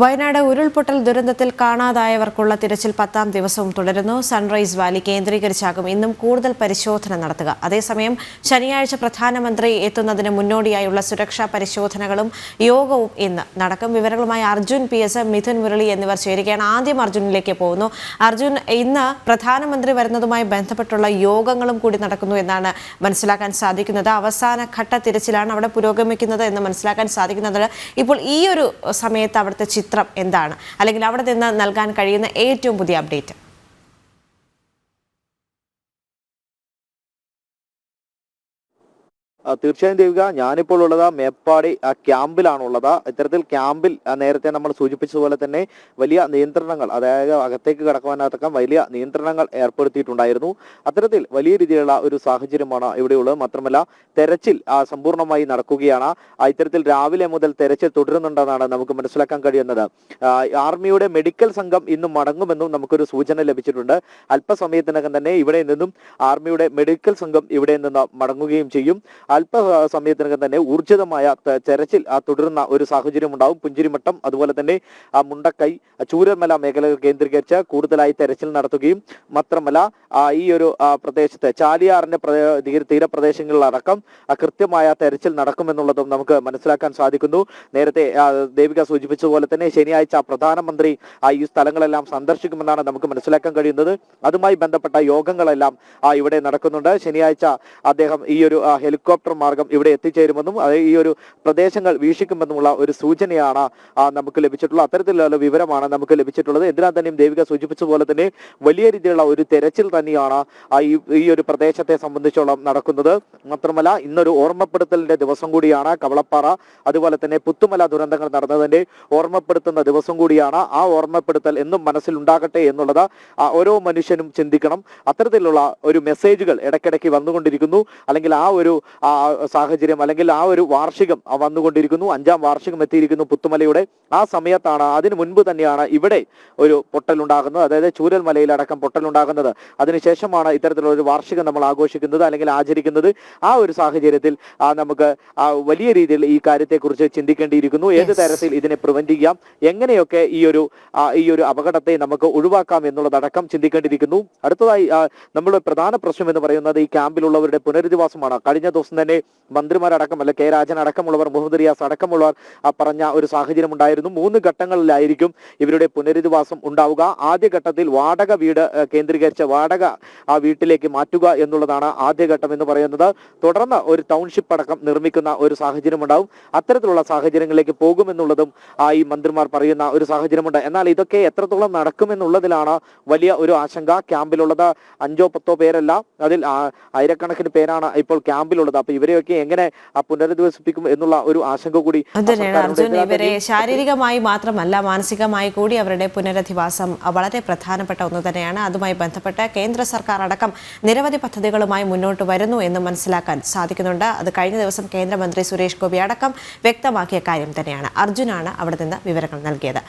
വയനാട് ഉരുൾപൊട്ടൽ ദുരന്തത്തിൽ കാണാതായവർക്കുള്ള തിരച്ചിൽ പത്താം ദിവസവും തുടരുന്നു. സൺറൈസ് വാലി കേന്ദ്രീകരിച്ചാകും ഇന്നും കൂടുതൽ പരിശോധന നടത്തുക. അതേസമയം ശനിയാഴ്ച പ്രധാനമന്ത്രി എത്തുന്നതിന് മുന്നോടിയായുള്ള സുരക്ഷാ പരിശോധനകളും യോഗവും ഇന്ന് നടക്കും. വിവരങ്ങളുമായി അർജുൻ പി എസ് മിഥുൻ മുരളി എന്നിവർ ചേരുകയാണ്. ആദ്യം അർജുനിലേക്ക് പോകുന്നു. അർജുൻ ഇന്ന് പ്രധാനമന്ത്രി വരുന്നതുമായി ബന്ധപ്പെട്ടുള്ള യോഗങ്ങളും കൂടി നടക്കുന്നു എന്നാണ് മനസ്സിലാക്കാൻ സാധിക്കുന്നത്. അവസാന ഘട്ട തിരച്ചിലാണ് അവിടെ പുരോഗമിക്കുന്നത് എന്ന് മനസ്സിലാക്കാൻ സാധിക്കുന്നത്. ഇപ്പോൾ ഈ ഒരു സമയത്ത് അവിടുത്തെ ചിത്രം എന്താണ്? അല്ലെങ്കിൽ അവിടെ നിന്ന് നൽകാൻ കഴിയുന്ന ഏറ്റവും പുതിയ അപ്ഡേറ്റ് തീർച്ചയായും ദേവിക ഞാനിപ്പോൾ ഉള്ളത് മേപ്പാടി ആ, ക്യാമ്പിലാണുള്ളത്. ഇത്തരത്തിൽ ക്യാമ്പിൽ നേരത്തെ നമ്മൾ സൂചിപ്പിച്ചതുപോലെ തന്നെ വലിയ നിയന്ത്രണങ്ങൾ അതായത് അകത്തേക്ക് കടക്കുവാനടക്കം വലിയ നിയന്ത്രണങ്ങൾ ഏർപ്പെടുത്തിയിട്ടുണ്ടായിരുന്നു. അത്തരത്തിൽ വലിയ രീതിയിലുള്ള ഒരു സാഹചര്യമാണ് ഇവിടെയുള്ളത്. മാത്രമല്ല തെരച്ചിൽ സമ്പൂർണമായി നടക്കുകയാണ്. ഇത്തരത്തിൽ രാവിലെ മുതൽ തെരച്ചിൽ തുടരുന്നുണ്ടെന്നാണ് നമുക്ക് മനസ്സിലാക്കാൻ കഴിയുന്നത്. ആർമിയുടെ മെഡിക്കൽ സംഘം ഇന്ന് മടങ്ങുമെന്നും നമുക്കൊരു സൂചന ലഭിച്ചിട്ടുണ്ട്. അല്പസമയത്തിനകം തന്നെ ഇവിടെ നിന്നും ആർമിയുടെ മെഡിക്കൽ സംഘം ഇവിടെ നിന്ന് മടങ്ങുകയും ചെയ്യും. അല്പ സമയത്തിനകം തന്നെ ഊർജിതമായ തെരച്ചിൽ തുടരുന്ന ഒരു സാഹചര്യം ഉണ്ടാവും. പുഞ്ചിരിമട്ടം അതുപോലെ തന്നെ മുണ്ടക്കൈ ചൂരൽമല മേഖലകൾ കേന്ദ്രീകരിച്ച് കൂടുതലായി തെരച്ചിൽ നടത്തുകയും മാത്രമല്ല ഈ ഒരു പ്രദേശത്തെ ചാലിയാറിന്റെ പ്രദേ- തീര- തീരപ്രദേശങ്ങളിലടക്കം കൃത്യമായ തെരച്ചിൽ നടക്കുമെന്നുള്ളതും നമുക്ക് മനസ്സിലാക്കാൻ സാധിക്കുന്നു. നേരത്തെ ദേവിക സൂചിപ്പിച്ചതുപോലെ തന്നെ ശനിയാഴ്ച പ്രധാനമന്ത്രി ഈ സ്ഥലങ്ങളെല്ലാം സന്ദർശിക്കുമെന്നാണ് നമുക്ക് മനസ്സിലാക്കാൻ കഴിയുന്നത്. അതുമായി ബന്ധപ്പെട്ട യോഗങ്ങളെല്ലാം ഇവിടെ നടക്കുന്നുണ്ട്. ശനിയാഴ്ച അദ്ദേഹം ഈ ഒരു ആ, ഹെലികോപ്റ്റർ മാർഗം ഇവിടെ എത്തിച്ചേരുമെന്നും അത് ഈ ഒരു പ്രദേശങ്ങൾ വീക്ഷിക്കുമെന്നുമുള്ള ഒരു സൂചനയാണ് നമുക്ക് ലഭിച്ചിട്ടുള്ളത് അത്തരത്തിലുള്ള വിവരമാണ് നമുക്ക് ലഭിച്ചിട്ടുള്ളത്. എന്തിനാൽ തന്നെയും ദേവിക സൂചിപ്പിച്ച പോലെ തന്നെ വലിയ രീതിയിലുള്ള ഒരു തെരച്ചിൽ തന്നെയാണ് ഈ ഒരു പ്രദേശത്തെ സംബന്ധിച്ചോളം നടക്കുന്നത്. മാത്രമല്ല ഇന്നൊരു ഓർമ്മപ്പെടുത്തലിന്റെ ദിവസം കൂടിയാണ് കവളപ്പാറ. അതുപോലെ തന്നെ പുത്തുമല ദുരന്തങ്ങൾ നടന്നതിന്റെ ഓർമ്മപ്പെടുത്തുന്ന ദിവസം കൂടിയാണ് ആ ഓർമ്മപ്പെടുത്തൽ എന്നും മനസ്സിലുണ്ടാകട്ടെ എന്നുള്ളത് ഓരോ മനുഷ്യനും ചിന്തിക്കണം. അത്തരത്തിലുള്ള ഒരു മെസ്സേജുകൾ ഇടയ്ക്കിടയ്ക്ക് വന്നുകൊണ്ടിരിക്കുന്നു. അല്ലെങ്കിൽ ആ ഒരു സാഹചര്യം അല്ലെങ്കിൽ ആ ഒരു വാർഷികം വന്നുകൊണ്ടിരിക്കുന്നു. അഞ്ചാം വാർഷികം എത്തിയിരിക്കുന്നു പുത്തുമലയുടെ ആ സമയത്താണ് അതിനു മുൻപ് തന്നെയാണ് ഇവിടെ ഒരു പൊട്ടലുണ്ടാകുന്നത്. അതായത് ചൂരൽമലയിലടക്കം പൊട്ടലുണ്ടാകുന്നത്. അതിനുശേഷമാണ് ഇത്തരത്തിലുള്ള ഒരു വാർഷികം നമ്മൾ ആഘോഷിക്കുന്നത് അല്ലെങ്കിൽ ആചരിക്കുന്നത്. ആ ഒരു സാഹചര്യത്തിൽ നമുക്ക് വലിയ രീതിയിൽ ഈ കാര്യത്തെക്കുറിച്ച് ചിന്തിക്കേണ്ടിയിരിക്കുന്നു. ഏത് തരത്തിൽ ഇതിനെ പ്രിവെന്റ് ചെയ്യാം? എങ്ങനെയൊക്കെ ഈ ഒരു ഈ ഒരു അപകടത്തെ നമുക്ക് ഒഴിവാക്കാം എന്നുള്ളതടക്കം ചിന്തിക്കേണ്ടിയിരിക്കുന്നു. അടുത്തതായി നമ്മുടെ പ്രധാന പ്രശ്നം എന്ന് പറയുന്നത് ഈ ക്യാമ്പിലുള്ളവരുടെ പുനരധിവാസമാണ്. കഴിഞ്ഞ ദിവസം തന്നെ മന്ത്രിമാരടക്കം അല്ലെ കെ രാജൻ അടക്കമുള്ളവർ മുഹമ്മദ് റിയാസ് അടക്കമുള്ളവർ പറഞ്ഞ ഒരു സാഹചര്യം ഉണ്ടായിരുന്നു മൂന്ന് ഘട്ടങ്ങളിലായിരിക്കും ഇവരുടെ പുനരധിവാസം ഉണ്ടാവുക. ആദ്യഘട്ടത്തിൽ വാടക വീട് കേന്ദ്രീകരിച്ച വാടക ആ വീട്ടിലേക്ക് മാറ്റുക എന്നുള്ളതാണ് ആദ്യഘട്ടം എന്ന് പറയുന്നത്. തുടർന്ന് ഒരു ടൗൺഷിപ്പ് അടക്കം നിർമ്മിക്കുന്ന ഒരു സാഹചര്യം ഉണ്ടാവും അത്തരത്തിലുള്ള സാഹചര്യങ്ങളിലേക്ക് പോകുമെന്നുള്ളതും ആ ഈ മന്ത്രിമാർ പറയുന്ന ഒരു സാഹചര്യമുണ്ട്. എന്നാൽ ഇതൊക്കെ എത്രത്തോളം നടക്കുമെന്നുള്ളതിലാണ് വലിയ ഒരു ആശങ്ക. ക്യാമ്പിലുള്ളത് അഞ്ചോ പത്തോ പേരല്ല. അതിൽ ആയിരക്കണക്കിന് പേരാണ് ഇപ്പോൾ ക്യാമ്പിലുള്ളത്. അപ്പൊ ഇവരെയൊക്കെ എങ്ങനെ ആ, പുനരധിവസിപ്പിക്കും എന്നുള്ള ഒരു ആശങ്ക കൂടി അർജുൻ ഇവരെ ശാരീരികമായി മാത്രമല്ല മാനസികമായി കൂടി അവരുടെ പുനരധിവാസം വളരെ പ്രധാനപ്പെട്ട ഒന്ന് തന്നെയാണ്. അതുമായി ബന്ധപ്പെട്ട് കേന്ദ്ര സർക്കാർ അടക്കം നിരവധി പദ്ധതികളുമായി മുന്നോട്ട് വരുന്നു എന്ന് മനസ്സിലാക്കാൻ സാധിക്കുന്നുണ്ട്. അത് കഴിഞ്ഞ ദിവസം കേന്ദ്രമന്ത്രി സുരേഷ് ഗോപി അടക്കം വ്യക്തമാക്കിയ കാര്യം തന്നെയാണ്. അർജുനാണ് അവിടെ നിന്ന് വിവരങ്ങൾ നൽകിയത്.